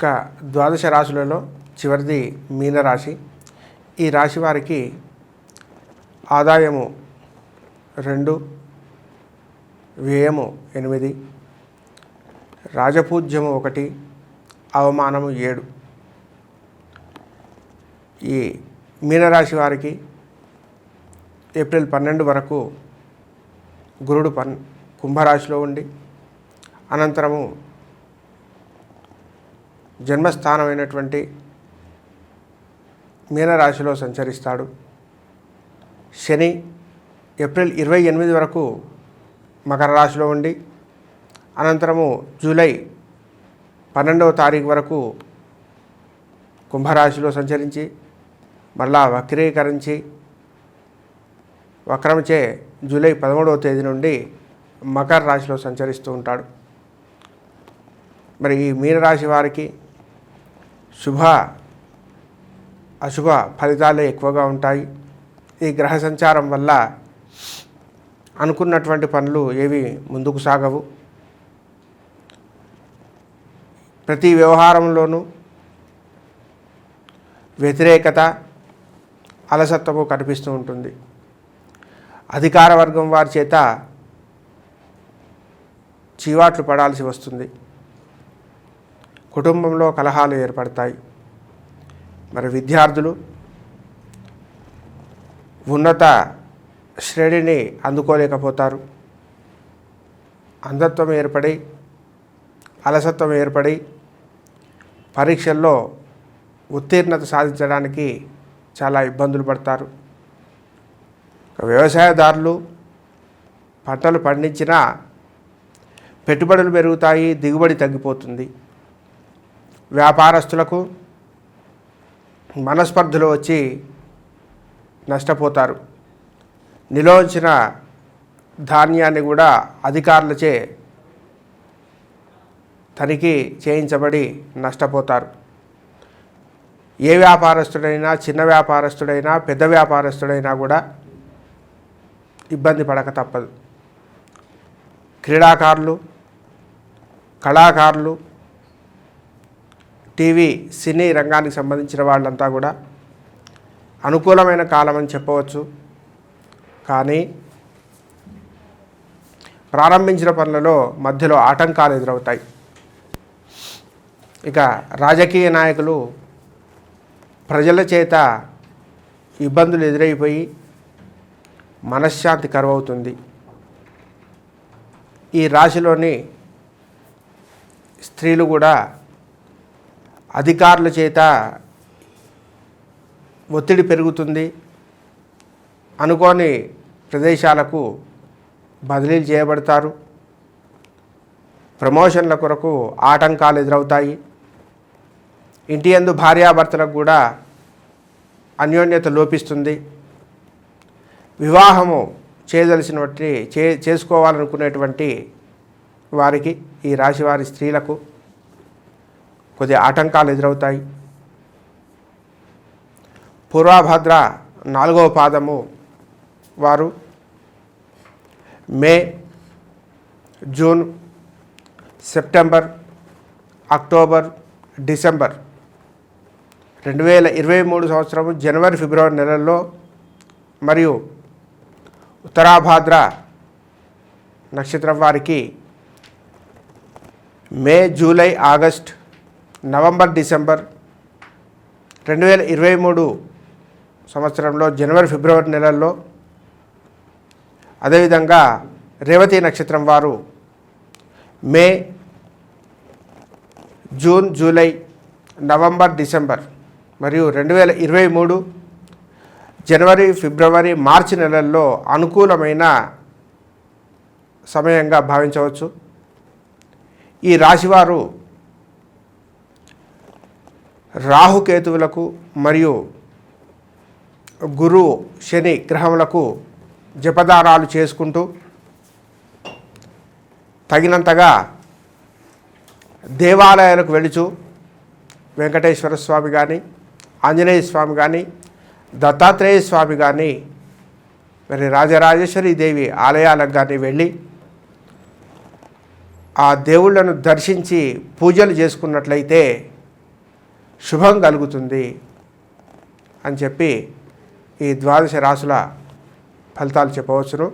యొక్క ద్వాదశ రాశులలో చివరిది మీనరాశి ఈ రాశి వారికి ఆదాయము రెండు వ్యయము ఎనిమిది రాజపూజ్యము ఒకటి అవమానము ఏడు. ఈ మీనరాశి వారికి ఏప్రిల్ పన్నెండు వరకు గురుడు పన్ కుంభరాశిలో ఉండి అనంతరము జన్మస్థానమైనటువంటి మీనరాశిలో సంచరిస్తాడు. శని ఏప్రిల్ ఇరవై ఎనిమిది వరకు మకర రాశిలో ఉండి అనంతరము జూలై పన్నెండవ తారీఖు వరకు కుంభరాశిలో సంచరించి మళ్ళా వక్రీకరించి వక్రమచే జూలై పదమూడవ తేదీ నుండి మకర రాశిలో సంచరిస్తూ ఉంటాడు. మరి ఈ మీనరాశి వారికి శుభ అశుభ ఫలితాలే ఎక్కువగా ఉంటాయి. ఈ గ్రహ సంచారం వల్ల అనుకున్నటువంటి పనులు ఏవి ముందుకు సాగవు. ప్రతి వ్యవహారంలోనూ వ్యతిరేకత అలసత్వము కనిపిస్తూ ఉంటుంది. అధికార వర్గం వారి చేత చీవాట్లు పడాల్సి వస్తుంది. కుటుంబంలో కలహాలు ఏర్పడతాయి. మరి విద్యార్థులు ఉన్నత శ్రేణిని అందుకోలేకపోతారు. అంధత్వం ఏర్పడి అలసత్వం ఏర్పడి పరీక్షల్లో ఉత్తీర్ణత సాధించడానికి చాలా ఇబ్బందులు పడతారు. వ్యవసాయదారులు పంటలు పండించినా పెట్టుబడులు పెరుగుతాయి దిగుబడి తగ్గిపోతుంది. వ్యాపారస్తులకు మనస్పర్ధలు వచ్చి నష్టపోతారు. నిలోంచిన ధాన్యాన్ని కూడా అధికారులచే తనిఖీ చేయించబడి నష్టపోతారు. ఏ వ్యాపారస్తుడైనా చిన్న వ్యాపారస్తుడైనా పెద్ద వ్యాపారస్తుడైనా కూడా ఇబ్బంది పడక తప్పదు. క్రీడాకారులు కళాకారులు టీవీ సినీ రంగానికి సంబంధించిన వాళ్ళంతా కూడా అనుకూలమైన కాలం అని చెప్పవచ్చు. కానీ ప్రారంభించిన పనులలో మధ్యలో ఆటంకాలు ఎదురవుతాయి. ఇక రాజకీయ నాయకులు ప్రజల చేత ఇబ్బందులు ఎదురైపోయి మనశ్శాంతి కరువవుతుంది. ఈ రాశిలోని స్త్రీలు కూడా అధికారుల చేత ఒత్తిడి పెరుగుతుంది. అనుకోని ప్రదేశాలకు బదిలీలు చేయబడతారు. ప్రమోషన్ల కొరకు ఆటంకాలు ఎదురవుతాయి. ఇంటి యందు భార్యాభర్తలకు కూడా అన్యోన్యత లోపిస్తుంది. వివాహము చేయదలసినటువంటి చే చేసుకోవాలనుకునేటువంటి వారికి ఈ రాశి వారి స్త్రీలకు కొద్ది ఆటంకాలు ఎదురవుతాయి. పూర్వభద్ర నాలుగవ పాదము వారు May June September October December. రెండు వేల ఇరవై మూడు సంవత్సరం జనవరి ఫిబ్రవరి నెలల్లో మరియు ఉత్తరాభాద్ర నక్షత్రం వారికి May July August November December రెండు వేల ఇరవై మూడు సంవత్సరంలో జనవరి ఫిబ్రవరి నెలల్లో అదేవిధంగా రేవతి నక్షత్రం వారు May June July November December మరియు రెండు వేల ఇరవై మూడు జనవరి ఫిబ్రవరి మార్చి నెలల్లో అనుకూలమైన సమయంగా భావించవచ్చు. ఈ రాశివారు రాహుకేతువులకు మరియు గురు శని గ్రహములకు జపదానాలు చేసుకుంటూ తగినంతగా దేవాలయాలకు వెళుచు వెంకటేశ్వర స్వామి కానీ ఆంజనేయ స్వామి కానీ దత్తాత్రేయ స్వామి కానీ మరి రాజరాజేశ్వరి దేవి ఆలయాలకు కానీ వెళ్ళి ఆ దేవుళ్ళను దర్శించి పూజలు చేసుకున్నట్లయితే శుభం కలుగుతుంది అని చెప్పి ఈ ద్వాదశ రాసుల ఫలితాలు చెప్పవచ్చును.